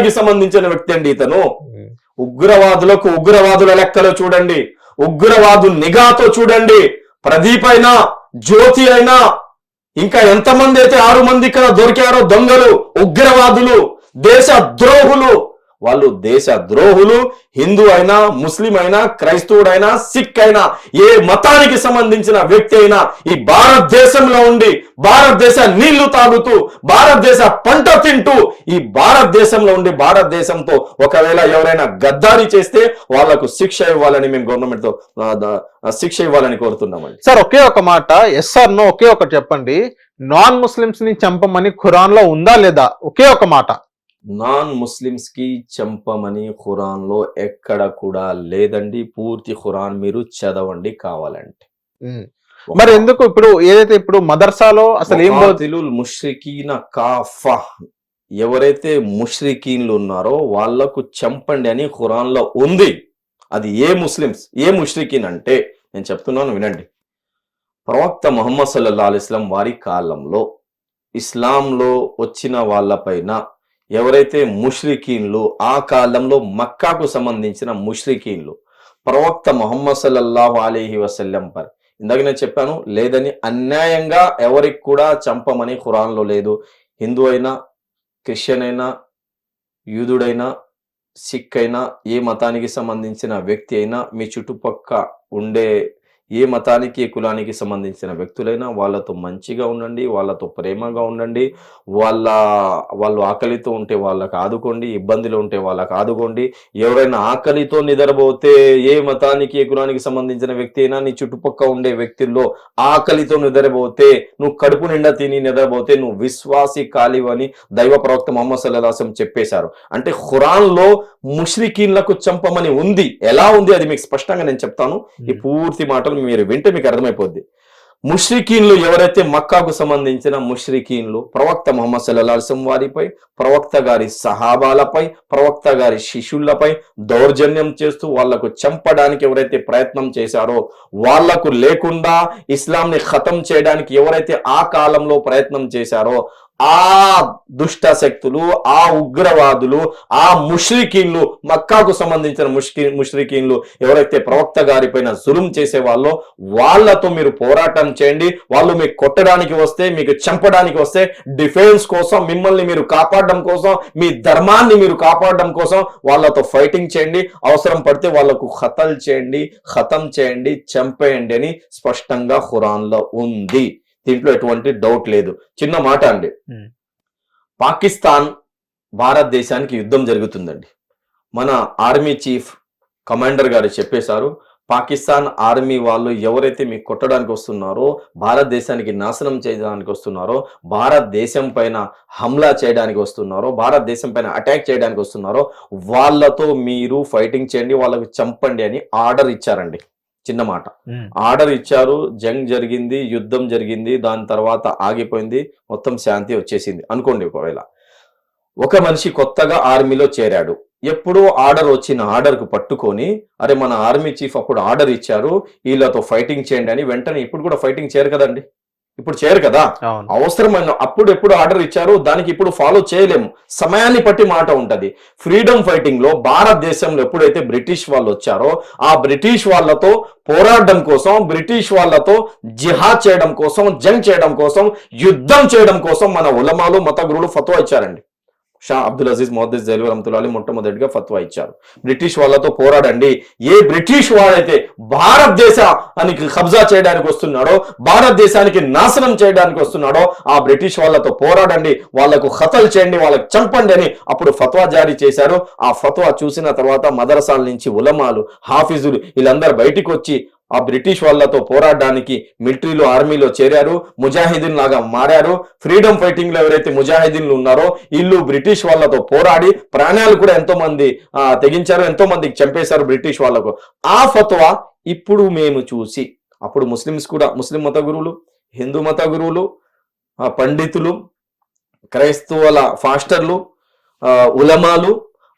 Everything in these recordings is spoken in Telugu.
ఉగ్రవాదానికి సంబంధించిన వ్యక్తి అండి ఇతను. ఉగ్రవాదులకు ఉగ్రవాదుల లెక్కలో చూడండి. ఉగ్రవాదు నిఘాతో చూడండి. ప్రదీప్ అయినా జ్యోతి అయినా ఇంకా ఎంతమంది అయితే ఆరు మంది ఇక్కడ దొరికారో దొంగలు ఉగ్రవాదులు దేశ ద్రోహులు వాళ్ళు దేశ ద్రోహులు హిందూ అయినా ముస్లిం అయినా క్రైస్తవుడైనా సిక్ అయినా ఏ మతానికి సంబంధించిన వ్యక్తి అయినా ఈ భారతదేశంలో ఉండి భారతదేశ నీళ్ళు తాగుతూ భారతదేశ పంట తింటూ ఈ భారతదేశంలో ఉండి భారతదేశంతో ఒకవేళ ఎవరైనా గద్దారి చేస్తే వాళ్ళకు శిక్ష ఇవ్వాలని మేము గవర్నమెంట్తో శిక్ష ఇవ్వాలని కోరుతున్నామండి. సార్ ఒకే ఒక మాట ఎస్ఆర్ నో ఒకే ఒకటి చెప్పండి. నాన్ ముస్లిమ్స్ని చంపమని ఖురాన్లో ఉందా లేదా? ఒకే ఒక మాట. నాన్ ముస్లిమ్స్కి చంపమని ఖురాన్లో ఎక్కడ కూడా లేదండి. పూర్తి ఖురాన్ మీరు చదవండి కావాలంటే. మరి ఎందుకు ఇప్పుడు ఏదైతే ఇప్పుడు మదర్సాలో అసలు ఏం ముఖాతిలుల్ ముష్రికీన కాఫా. ఎవరైతే ముష్రికీన్లు ఉన్నారో వాళ్ళకు చంపండి అని ఖురాన్లో ఉంది. అది ఏ ముస్లిమ్స్ ఏ ముష్రికీన్ అంటే నేను చెప్తున్నాను వినండి. ప్రవక్త ముహమ్మద్ సల్లల్లా అలిస్లాం వారి కాలంలో ఇస్లాంలో వచ్చిన వాళ్ళపైన ఎవరైతే ముష్రికీన్లు ఆ కాలంలో మక్కాకు సంబంధించిన ముష్రికీన్లు ప్రవక్త మొహమ్మద్ సల్లల్లాహు అలీహి వసల్లం పర్. ఇందాక నేను చెప్పాను లేదని అన్యాయంగా ఎవరికి కూడా చంపమని ఖురాన్లో లేదు. హిందూ అయినా క్రిస్టియన్ అయినా యూదుడైనా సిక్ అయినా ఏ మతానికి సంబంధించిన వ్యక్తి అయినా మీ చుట్టుపక్క ఉండే ఏ మతానికి ఏ కులానికి సంబంధించిన వ్యక్తులైనా వాళ్ళతో మంచిగా ఉండండి వాళ్ళతో ప్రేమగా ఉండండి వాళ్ళ వాళ్ళు ఆకలితో ఉంటే వాళ్ళకి ఆదుకోండి ఇబ్బందులు ఉంటే వాళ్ళకి ఆదుకోండి. ఎవరైనా ఆకలితో నిద్రపోతే ఏ మతానికి ఏ కులానికి సంబంధించిన వ్యక్తి అయినా నీ చుట్టుపక్క ఉండే వ్యక్తుల్లో ఆకలితో నిద్రపోతే నువ్వు కడుపు నిండా తిని నిద్రపోతే నువ్వు విశ్వాసి కాలివని దైవ ప్రవక్త మొహమ్మద్ సల్లాహం చెప్పేశారు. అంటే ఖురాన్లో ముష్రికీన్లకు చంపమని ఉంది. ఎలా ఉంది? అది మీకు స్పష్టంగా నేను చెప్తాను. ఈ పూర్తి మాటలు మీరు వింటే మీకు అర్థమైపోద్ది. ముష్రికీన్లు ఎవరైతే మక్కాకు సంబంధించిన ముష్రికీన్లు ప్రవక్త మొహమ్మద్ సల్లాహం వారిపై ప్రవక్త గారి సహాబాలపై ప్రవక్త గారి శిష్యులపై దౌర్జన్యం చేస్తూ వాళ్ళకు చంపడానికి ఎవరైతే ప్రయత్నం చేశారో వాళ్ళకు లేకుండా ఇస్లాంని ఖతం చేయడానికి ఎవరైతే ఆ కాలంలో ప్రయత్నం చేశారో ఆ దుష్ట శక్తులు ఆ ఉగ్రవాదులు ఆ ముష్రికీన్లు మక్కాకు సంబంధించిన ముష్కి ముష్రికీన్లు ఎవరైతే ప్రవక్త గారిపైన జులుం చేసే వాళ్ళో వాళ్ళతో మీరు పోరాటం చేయండి. వాళ్ళు మీకు కొట్టడానికి వస్తే మీకు చంపడానికి వస్తే డిఫెన్స్ కోసం మిమ్మల్ని మీరు కాపాడడం కోసం మీ ధర్మాన్ని మీరు కాపాడడం కోసం వాళ్ళతో ఫైటింగ్ చేయండి. అవసరం పడితే వాళ్ళకు ఖతల్ చేయండి ఖతం చేయండి చంపేయండి అని స్పష్టంగా ఖురాన్లో ఉంది. దీంట్లో ఎటువంటి డౌట్ లేదు. చిన్న మాట అండి. పాకిస్తాన్ భారతదేశానికి యుద్ధం జరుగుతుందండి. మన ఆర్మీ చీఫ్ కమాండర్ గారు చెప్పేశారు పాకిస్తాన్ ఆర్మీ వాళ్ళు ఎవరైతే మీకు కొట్టడానికి వస్తున్నారో భారతదేశానికి నాశనం చేయడానికి వస్తున్నారో భారతదేశం పైన హమ్లా చేయడానికి వస్తున్నారో భారతదేశం పైన అటాక్ చేయడానికి వస్తున్నారో వాళ్ళతో మీరు ఫైటింగ్ చేయండి వాళ్ళకు చంపండి అని ఆర్డర్ ఇచ్చారండి. చిన్న మాట. ఆర్డర్ ఇచ్చారు జంగ్ జరిగింది యుద్ధం జరిగింది దాని తర్వాత ఆగిపోయింది మొత్తం శాంతి వచ్చేసింది అనుకోండి ఒకవేళ. ఒక మనిషి కొత్తగా ఆర్మీలో చేరాడు. ఎప్పుడో ఆర్డర్ వచ్చిన ఆర్డర్కు పట్టుకొని అరే మన ఆర్మీ చీఫ్ అప్పుడు ఆర్డర్ ఇచ్చారు వీళ్ళతో ఫైటింగ్ చేయండి అని వెంటనే ఇప్పుడు కూడా ఫైటింగ్ చేయరు కదండి. ఇప్పుడు చేయరు కదా? అవసరమైన అప్పుడు ఎప్పుడు ఆర్డర్ ఇచ్చారు దానికి ఇప్పుడు ఫాలో చేయలేము. సమయాన్ని బట్టి మాట ఉంటది. ఫ్రీడమ్ ఫైటింగ్లో భారతదేశంలో ఎప్పుడైతే బ్రిటిష్ వాళ్ళు వచ్చారో ఆ బ్రిటిష్ వాళ్ళతో పోరాడడం కోసం బ్రిటిష్ వాళ్ళతో జిహాద్ చేయడం కోసం జంగ్ చేయడం కోసం యుద్ధం చేయడం కోసం మన ఉలమాలు మత గురువులు ఫత్వా ఇచ్చారండి. షా అబ్దుల్ అజీజ్ మొహద్దీస్ జైలు రహమతుల్లాలి మొట్టమొదటిగా ఫత్వా ఇచ్చారు. బ్రిటిష్ వాళ్ళతో పోరాడండి. ఏ బ్రిటిష్ వాడైతే భారతదేశానికి కబ్జా చేయడానికి వస్తున్నాడో భారతదేశానికి నాశనం చేయడానికి వస్తున్నాడో ఆ బ్రిటిష్ వాళ్ళతో పోరాడండి. వాళ్ళకు హతలు చేయండి వాళ్ళకు చంపండి అని అప్పుడు ఫత్వా జారీ చేశారు. ఆ ఫత్వా చూసిన తర్వాత మదరసాల నుంచి ఉలమాలు హాఫీజులు వీళ్ళందరూ బయటికి వచ్చి ఆ బ్రిటిష్ వాళ్ళతో పోరాడడానికి మిలిటరీలో ఆర్మీలో చేరారు ముజాహిదీన్ లాగా మారారు. ఫ్రీడమ్ ఫైటింగ్లో ఎవరైతే ముజాహిదీన్లు ఉన్నారో వీళ్ళు బ్రిటిష్ వాళ్ళతో పోరాడి ప్రాణాలు కూడా ఎంతో మంది తెగించారు ఎంతో మందికి చంపేశారు బ్రిటిష్ వాళ్ళకు. ఆ ఫత్వా ఇప్పుడు మేము చూసి అప్పుడు ముస్లిమ్స్ కూడా ముస్లిం మత గురువులు హిందూ మత గురువులు పండితులు క్రైస్తవుల ఫాస్టర్లు ఉలమాలు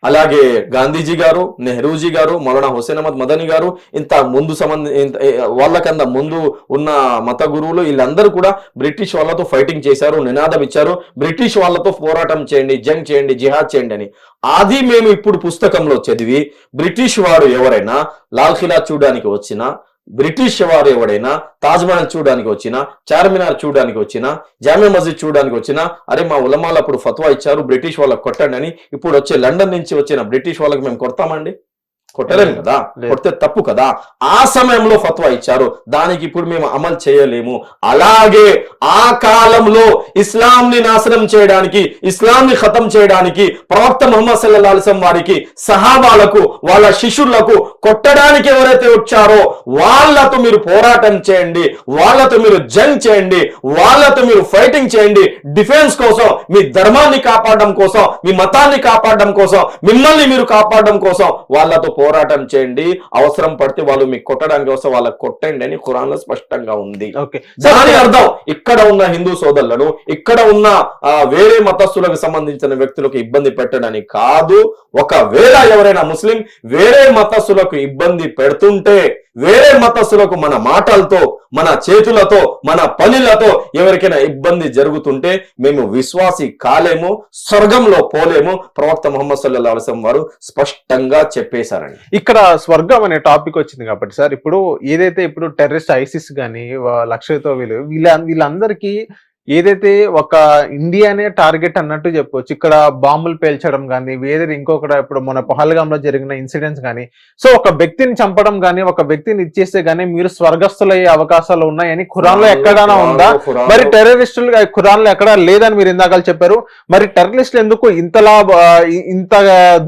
అలాగే గాంధీజీ గారు నెహ్రూజీ గారు మౌలానా హుసేన్ అహ్మద్ మదనీ గారు ఇంత ముందు సంబంధ ఇంత- వాళ్ళకన్నా ముందు ఉన్న మత గురువులు వీళ్ళందరూ కూడా బ్రిటిష్ వాళ్ళతో ఫైటింగ్ చేశారు నినాదం ఇచ్చారు. బ్రిటిష్ వాళ్ళతో పోరాటం చేయండి జంగ్ చేయండి జిహాద్ చేయండి అని. అది మేము ఇప్పుడు పుస్తకంలో చదివి బ్రిటిష్ వారు ఎవరైనా లాల్ ఖిలా చూడడానికి వచ్చినా బ్రిటిష్ వారు ఎవడైనా తాజ్ మహల్ చూడడానికి వచ్చినా చార్మినార్ చూడడానికి వచ్చినా జామియా మస్జిద్ చూడడానికి వచ్చినా అరే మా ఉలమాలు అప్పుడు ఫత్వా ఇచ్చారు బ్రిటిష్ వాళ్ళకి కొట్టండి అని ఇప్పుడు వచ్చే లండన్ నుంచి వచ్చిన బ్రిటిష్ వాళ్ళకి మేము కొడతామండి? కొట్టలేము కదా. కొడితే తప్పు కదా? ఆ సమయంలో ఫత్వా ఇచ్చారు. దానికి ఇప్పుడు మేము అమలు చేయలేము. అలాగే ఆ కాలంలో ఇస్లాం ని నాశనం చేయడానికి ఇస్లాం ని ఖతం చేయడానికి ప్రవక్త ముహమ్మద్ అలైహి వసల్లం వారికి సహాబాలకు వాళ్ళ శిష్యులకు కొట్టడానికి ఎవరైతే వచ్చారో వాళ్ళతో మీరు పోరాటం చేయండి వాళ్ళతో మీరు జంగ్ చేయండి వాళ్ళతో మీరు ఫైటింగ్ చేయండి. డిఫెన్స్ కోసం మీ ధర్మాన్ని కాపాడడం కోసం మీ మతాన్ని కాపాడడం కోసం మిమ్మల్ని మీరు కాపాడడం కోసం వాళ్ళతో పోరాటం చేయండి అవసరం పడితే వాళ్ళు మీకు కొట్టడానికి వస్తే వాళ్ళకి కొట్టండి అని ఖురాన్లో స్పష్టంగా ఉంది. దాని అర్థం ఇక్కడ ఉన్న హిందూ సోదరులను ఇక్కడ ఉన్న ఆ, వేరే మతస్థులకు సంబంధించిన వ్యక్తులకు ఇబ్బంది పెట్టడానికి కాదు. ఒకవేళ ఎవరైనా ముస్లిం వేరే మతస్థులకు ఇబ్బంది పెడుతుంటే వేరే మతస్థులకు మన మాటలతో మన చేతులతో మన పనులతో ఎవరికైనా ఇబ్బంది జరుగుతుంటే మేము విశ్వాసి కాలేము స్వర్గంలో పోలేము. ప్రవక్త ముహమ్మద్ వసల్లం వారు స్పష్టంగా చెప్పేశారండి. ఇక్కడ స్వర్గం అనే టాపిక్ వచ్చింది కాబట్టి సార్ ఇప్పుడు ఏదైతే ఇప్పుడు టెర్రరిస్ట్ ఐసిస్ కానీ లక్ష్యతో వీళ్ళు వీళ్ళ వీళ్ళందరికీ ఏదైతే ఒక ఇండియానే టార్గెట్ అన్నట్టు చెప్పొచ్చు ఇక్కడ బాంబులు పేల్చడం కానీ వేరే ఇంకొకటి ఇప్పుడు మన పహల్గాంలో జరిగిన ఇన్సిడెంట్స్ కానీ సో ఒక వ్యక్తిని చంపడం కానీ ఒక వ్యక్తిని ఇచ్చేస్తే గానీ మీరు స్వర్గస్థులయ్యే అవకాశాలు ఉన్నాయని ఖురాన్లో ఎక్కడైనా ఉందా? మరి టెర్రరిస్టులు ఖురాన్లో ఎక్కడ లేదని మీరు ఇందాక చెప్పారు. మరి టెర్రరిస్టులు ఎందుకు ఇంతలా ఇంత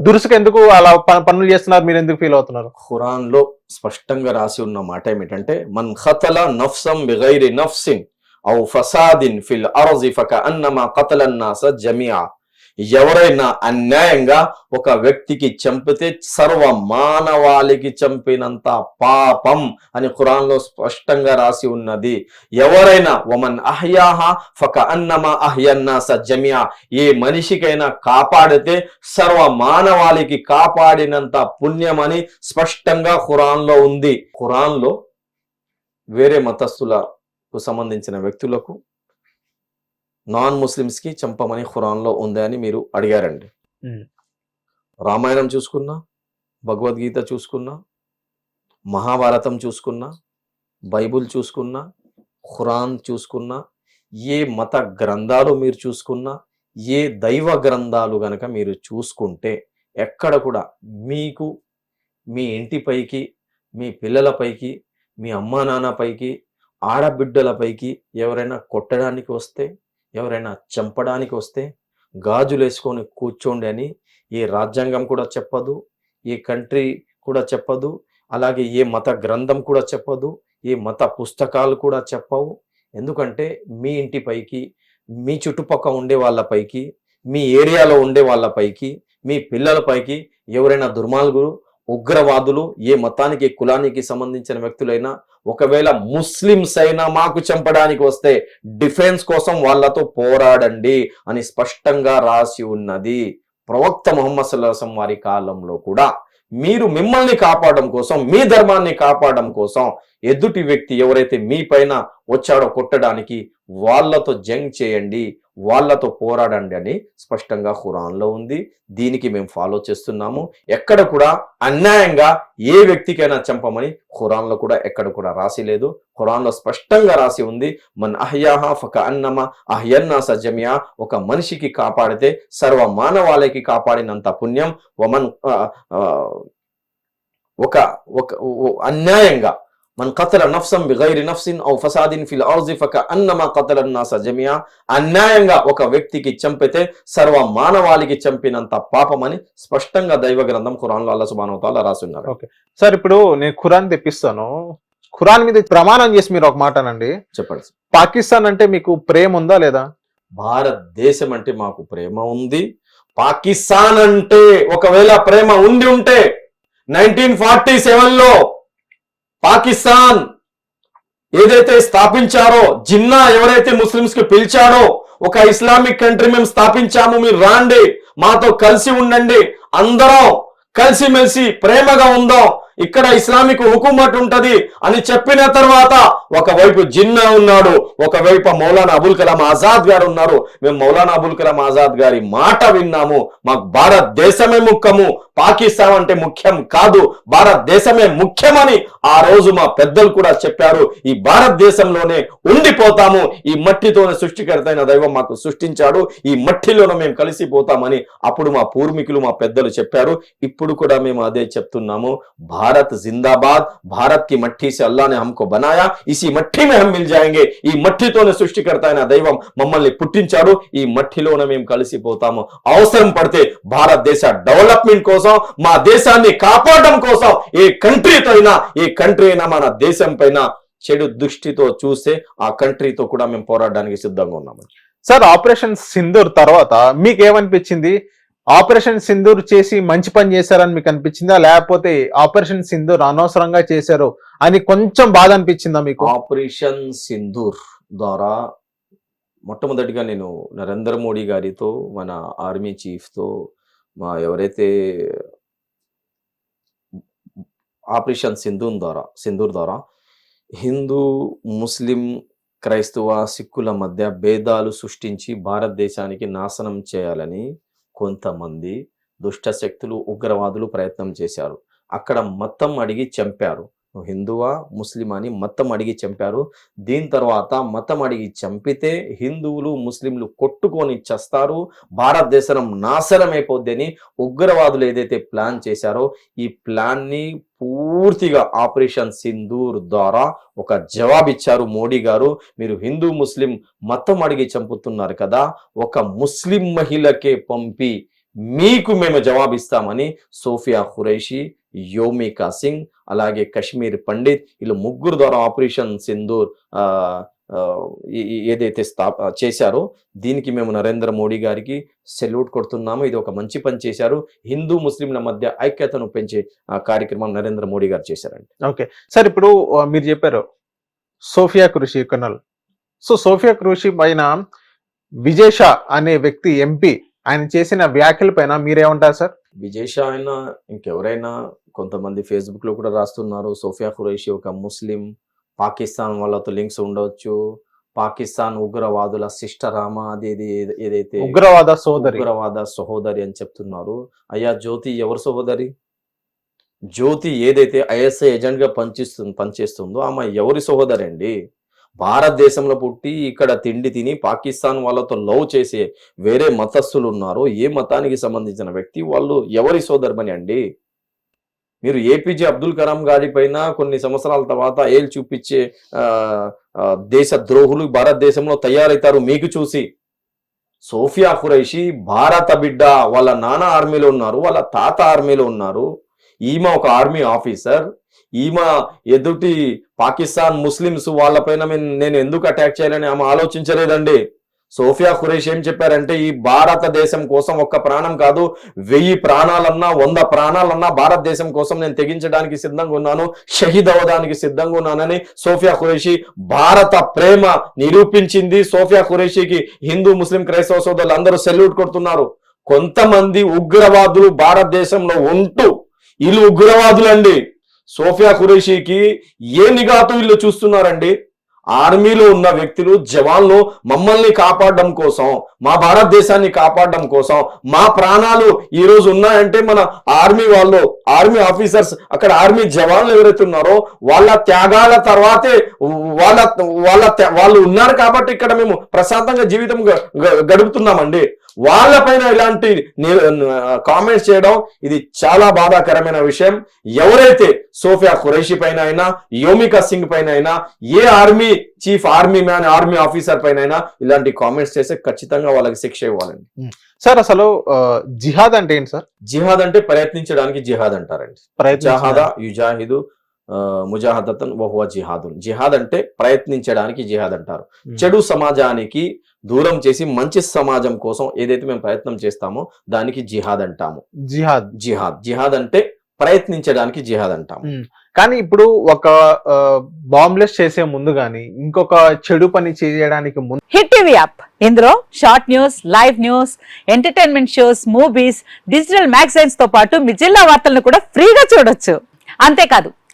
దురుసుకు ఎందుకు అలా పనులు చేస్తున్నారు? మీరు ఎందుకు ఫీల్ అవుతున్నారు? ఖురాన్లో స్పష్టంగా రాసి ఉన్న మాట ఏమిటంటే మన్ ఖతల నఫ్సం బిగైరి నఫ్సిన్ ఔ ఫసాదిన్ ఫిల్ అర్జి ఫక అన్నమా కతలన్నాస జమియా ఎవరైనా అన్యాయంగా ఒక వ్యక్తికి చంపితే సర్వ మానవాళికి చంపినంత పాపం అని ఖురాన్లో స్పష్టంగా రాసి ఉన్నది. ఎవరైనా వమన్ అహ్యాహ ఫక అన్నమా అహ్యన్నాస జమియా ఏ మనిషికైనా కాపాడితే సర్వ మానవాళికి కాపాడినంత పుణ్యమని స్పష్టంగా ఖురాన్లో ఉంది. ఖురాన్లో వేరే మతస్థుల మతస్థులకు సంబంధించిన వ్యక్తులకు నాన్ ముస్లిమ్స్కి చంపమని ఖురాన్లో ఉంది అని మీరు అడిగారండి. రామాయణం చూసుకున్నా భగవద్గీత చూసుకున్నా మహాభారతం చూసుకున్నా బైబుల్ చూసుకున్నా ఖురాన్ చూసుకున్నా ఏ మత గ్రంథాలు మీరు చూసుకున్నా ఏ దైవ గ్రంథాలు గనక మీరు చూసుకుంటే ఎక్కడ కూడా మీకు మీ ఇంటిపైకి మీ పిల్లలపైకి మీ అమ్మా నాన్నపైకి ఆడబిడ్డలపైకి ఎవరైనా కొట్టడానికి వస్తే ఎవరైనా చంపడానికి వస్తే గాజులు వేసుకొని కూర్చోండి అని ఏ రాజ్యాంగం కూడా చెప్పదు ఏ కంట్రీ కూడా చెప్పదు అలాగే ఏ మత గ్రంథం కూడా చెప్పదు ఏ మత పుస్తకాలు కూడా చెప్పవు. ఎందుకంటే మీ ఇంటిపైకి మీ చుట్టుపక్కల ఉండే వాళ్ళపైకి మీ ఏరియాలో ఉండే వాళ్ళపైకి మీ పిల్లలపైకి ఎవరైనా దుర్మార్గులు ఉగ్రవాదులు ఏ మతానికి కులానికి సంబంధించిన వ్యక్తులైనా ఒకవేళ ముస్లిమ్స్ అయినా మాకు చంపడానికి వస్తే డిఫెన్స్ కోసం వాళ్ళతో పోరాడండి అని స్పష్టంగా రాసి ఉన్నది ప్రవక్త మొహమ్మద్ సల్లాసం వారి కాలంలో కూడా. మీరు మిమ్మల్ని కాపాడడం కోసం మీ ధర్మాన్ని కాపాడడం కోసం ఎదుటి వ్యక్తి ఎవరైతే మీ పైన వచ్చాడో కొట్టడానికి వాళ్ళతో జంగ్ చేయండి వాళ్ళతో పోరాడండి అని స్పష్టంగా ఖురాన్లో ఉంది. దీనికి మేము ఫాలో చేస్తున్నాము. ఎక్కడ కూడా అన్యాయంగా ఏ వ్యక్తికైనా చంపమని ఖురాన్లో కూడా ఎక్కడ కూడా రాసి లేదు. ఖురాన్లో స్పష్టంగా రాసి ఉంది. మన్ అహ్యాహా ఫక అన్నమ అహ్యన్నా సజమియా ఒక మనిషికి కాపాడితే సర్వ మానవాళికి కాపాడినంత పుణ్యం. వమన్ ఒక ఒక అన్యాయంగా మన్ కతల నఫ్సం బిగైరి నఫ్సిన్ ఔ ఫసాదిన్ ఫిల్ అర్జి ఫక అన్నమా కతల నాస జమియా అన్యాయంగా ఒక వ్యక్తికి చంపితే సర్వ మానవాళికి చంపినంత పాపమని స్పష్టంగా దైవ గ్రంథం ఖురాన్లో అల్లా సుబ్హానహు వతాలా రాసున్నారు సార్ ఇప్పుడు నేను ఖురాన్ తెప్పిస్తాను. ఖురాన్ మీద ప్రమాణం చేసి మీరు ఒక మాట అనండి చెప్పండి పాకిస్తాన్ అంటే మీకు ప్రేమ ఉందా లేదా? భారతదేశం అంటే మాకు ప్రేమ ఉంది. పాకిస్తాన్ అంటే ఒకవేళ ప్రేమ ఉండి ఉంటే నైన్టీన్ ఫార్టీ లో పాకిస్తాన్ ఏదైతే స్థాపించారో జిన్నా ఎవరైతే ముస్లిమ్స్కి పిలిచాడో ఒక ఇస్లామిక్ కంట్రీ మేము స్థాపించాము మీరు రాండి మాతో కలిసి ఉండండి అందరం కలిసిమెలిసి ప్రేమగా ఉందాం ఇక్కడ ఇస్లామిక్ హుకుమట్ ఉంటది అని చెప్పిన తర్వాత ఒకవైపు జిన్నా ఉన్నాడు ఒకవైపు మౌలానా అబుల్ కలాం ఆజాద్ గారు ఉన్నారు. మేము మౌలానా అబుల్ కలాం ఆజాద్ గారి మాట విన్నాము. మాకు భారతదేశమే ముఖ్యము పాకిస్తాన్ అంటే ముఖ్యం కాదు భారతదేశమే ముఖ్యమని ఆ రోజు మా పెద్దలు కూడా చెప్పారు. ఈ భారతదేశంలోనే ఉండిపోతాము. ఈ మట్టితోనే సృష్టికర్త దైవం మాకు సృష్టించాడు. ఈ మట్టిలోనే మేము కలిసిపోతామని అప్పుడు మా పూర్వీకులు మా పెద్దలు చెప్పారు. ఇప్పుడు కూడా మేము అదే చెప్తున్నాము. भारत जिंदाबाद भारत की मट्टी से अल्लाह ने हमको बनाया इसी मट्टी में हम मिल जाएंगे ఈ మట్టితోనే సృష్టికర్త అయిన దైవం మమ్మల్ని పుట్టించాడు ఈ మట్టిలోనే మేము కలిసిపోతాము అవసరం పడితే భారతదేశ డెవలప్మెంట్ కోసం మా దేశాన్ని కాపాడడం కోసం ఏ కంట్రీతో అయినా ఏ కంట్రీ అయినా మన దేశం పైన చెడు దృష్టితో చూస్తే ఆ కంట్రీతో కూడా మేము పోరాడడానికి సిద్ధంగా ఉన్నాము సార్ ఆపరేషన్ సింధూర్ తర్వాత మీకు ఏమనిపించింది ఆపరేషన్ సింధూర్ చేసి మంచి పని చేశారని మీకు అనిపించిందా? లేకపోతే ఆపరేషన్ సింధూర్ అనవసరంగా చేశారు అని కొంచెం బాధ అనిపించిందా మీకు? ఆపరేషన్ సింధూర్ ద్వారా మొట్టమొదటిగా నేను నరేంద్ర మోడీ గారితో మన ఆర్మీ చీఫ్తో మా ఎవరైతే ఆపరేషన్ సింధూర్ ద్వారా సింధూర్ ద్వారా హిందూ ముస్లిం క్రైస్తవ సిక్కుల మధ్య భేదాలు సృష్టించి భారతదేశానికి నాశనం చేయాలని కొంతమంది దుష్ట శక్తులు ఉగ్రవాదులు ప్రయత్నం చేశారు. అక్కడ మొత్తం అడిగి చంపారు. నువ్వు హిందువా ముస్లిం అని మతం అడిగి చంపారు. దీని తర్వాత మతం అడిగి చంపితే హిందువులు ముస్లింలు కొట్టుకొని చస్తారు. భారతదేశం నాశనం అయిపోద్దని ఉగ్రవాదులు ఏదైతే ప్లాన్ చేశారో ఈ ప్లాన్ని పూర్తిగా ఆపరేషన్ సింధూర్ ద్వారా ఒక జవాబిచ్చారు మోడీ గారు. మీరు హిందూ ముస్లిం మతం అడిగి చంపుతున్నారు కదా ఒక ముస్లిం మహిళకే పంపి మీకు మేము జవాబిస్తామని సోఫియా ఖురైషి యోమికా సింగ్ అలాగే కశ్మీర్ పండిత్ వీళ్ళు ముగ్గురు ద్వారా ఆపరేషన్ సింధూర్ ఏదైతే స్థా చేశారో దీనికి మేము నరేంద్ర మోడీ గారికి సెల్యూట్ కొడుతున్నాము. ఇది ఒక మంచి పని చేశారు. హిందూ ముస్లింల మధ్య ఐక్యతను పెంచే ఆ, కార్యక్రమం నరేంద్ర మోడీ గారు చేశారండి. ఓకే. సార్ ఇప్పుడు మీరు చెప్పారు సోఫియా కృషి కర్నల్ సో సోఫియా కృషి పైన విజేష అనే వ్యక్తి ఎంపీ ఆయన చేసిన వ్యాఖ్యల పైన మీరేమంటారు సార్? విజయ్ షా అయినా ఇంకెవరైనా కొంతమంది ఫేస్బుక్లో కూడా రాస్తున్నారు. సోఫియా ఖురైషి ఒక ముస్లిం పాకిస్తాన్ వాళ్ళతో లింక్స్ ఉండవచ్చు పాకిస్తాన్ ఉగ్రవాదుల సిస్టరామా అది ఇది ఏది- ఏదైతే ఉగ్రవాద సోదరి. ఉగ్రవాద సహోదరి అని చెప్తున్నారు. అయ్యా జ్యోతి ఎవరు సహోదరి జ్యోతి ఏదైతే ఐఎస్ఐ ఏజెంట్గా పనిచేస్తుంది పనిచేస్తుందో ఆమె ఎవరి సహోదరి అండి భారతదేశంలో పుట్టి ఇక్కడ తిండి తిని పాకిస్తాన్ వాళ్ళతో లవ్ చేసే వేరే మతస్థులు ఉన్నారో. ఏ మతానికి సంబంధించిన వ్యక్తి? వాళ్ళు ఎవరి సోదరమని అండి? మీరు ఏపీజే అబ్దుల్ కలాం గారి పైన కొన్ని సంవత్సరాల తర్వాత ఏలు చూపించే దేశ ద్రోహులు భారతదేశంలో తయారవుతారు మీకు చూసి. సోఫియా ఖురైషి భారత బిడ్డ వాళ్ళ నాన్న ఆర్మీలో ఉన్నారు వాళ్ళ తాత ఆర్మీలో ఉన్నారు. ఈమె ఒక ఆర్మీ ఆఫీసర్. ఈమె ఎదుటి పాకిస్తాన్ ముస్లిమ్స్ వాళ్ళపైన పైన నేను ఎందుకు అటాక్ చేయాలని ఆమె ఆలోచించలేదండి. సోఫియా ఖురేష్ ఏం చెప్పారంటే ఈ భారతదేశం కోసం ఒక్క ప్రాణం కాదు వెయ్యి ప్రాణాలన్నా వంద ప్రాణాలన్నా భారతదేశం కోసం నేను తెగించడానికి సిద్ధంగా ఉన్నాను షహీద్ అవ్వడానికి సిద్ధంగా ఉన్నానని సోఫియా ఖురేషి భారత ప్రేమ నిరూపించింది. సోఫియా ఖురేషికి హిందూ ముస్లిం క్రైస్తవ సోదరులు అందరూ సెల్యూట్ కొడుతున్నారు. కొంతమంది ఉగ్రవాదులు భారతదేశంలో ఉంటూ వీళ్ళు ఉగ్రవాదులండి. సోఫియా ఖురేషికి ఏ నిఘాతో వీళ్ళు చూస్తున్నారండి? ఆర్మీలో ఉన్న వ్యక్తులు జవాన్లు మమ్మల్ని కాపాడడం కోసం మా భారతదేశాన్ని కాపాడడం కోసం మా ప్రాణాలు ఈ రోజు ఉన్నాయంటే మన ఆర్మీ వాళ్ళు ఆర్మీ ఆఫీసర్స్ అక్కడ ఆర్మీ జవాన్లు ఎవరైతే ఉన్నారో వాళ్ళ త్యాగాల తర్వాతే వాళ్ళ వాళ్ళ త్యా- వాళ్ళు ఉన్నారు కాబట్టి ఇక్కడ మేము ప్రశాంతంగా జీవితం గ- గడుపుతున్నామండి. వాళ్ళపైన ఇలాంటి కామెంట్స్ చేయడం ఇది చాలా బాధాకరమైన విషయం. ఎవరైతే సోఫియా ఖురైషి పైన అయినా యోమికా సింగ్ పైన అయినా ఏ army chief army man army officer పైన అయినా ఇలాంటి కామెంట్స్ చేస్తే ఖచ్చితంగా వాళ్ళకి శిక్ష ఇవ్వాలండి. సార్ అసలు జిహాద్ అంటే ఏంటి సార్? జిహాద్ అంటే ప్రయత్నించడానికి జిహాద్ అంటారండి. జహాద ప్రయత్నం యుజాహిదు ఆ, ముజాహదతన్ వహువ జిహాదున్. జిహాద్ అంటే ప్రయత్నించడానికి జిహాద్ అంటారు. చెడు సమాజానికి దూరం చేసి మంచి సమాజం కోసం ఏదైతే మేము ప్రయత్నం చేస్తామో దానికి జిహాద్ అంటాము. జిహాద్. జిహాద్. జిహాద్ అంటే ప్రయత్నించడానికి జిహాద్ అంటాము. కానీ ఇప్పుడు ఒక బాంబ్లెస్ చేసే ముందు గానీ ఇంకొక చెడు పని చేయడానికి ముందు హిట్ టీవీ యాప్ ఇందులో short news live news entertainment shows movies digital మ్యాగజైన్స్తో పాటు మీ జిల్లా వార్తలను కూడా ఫ్రీగా చూడొచ్చు. అంతేకాదు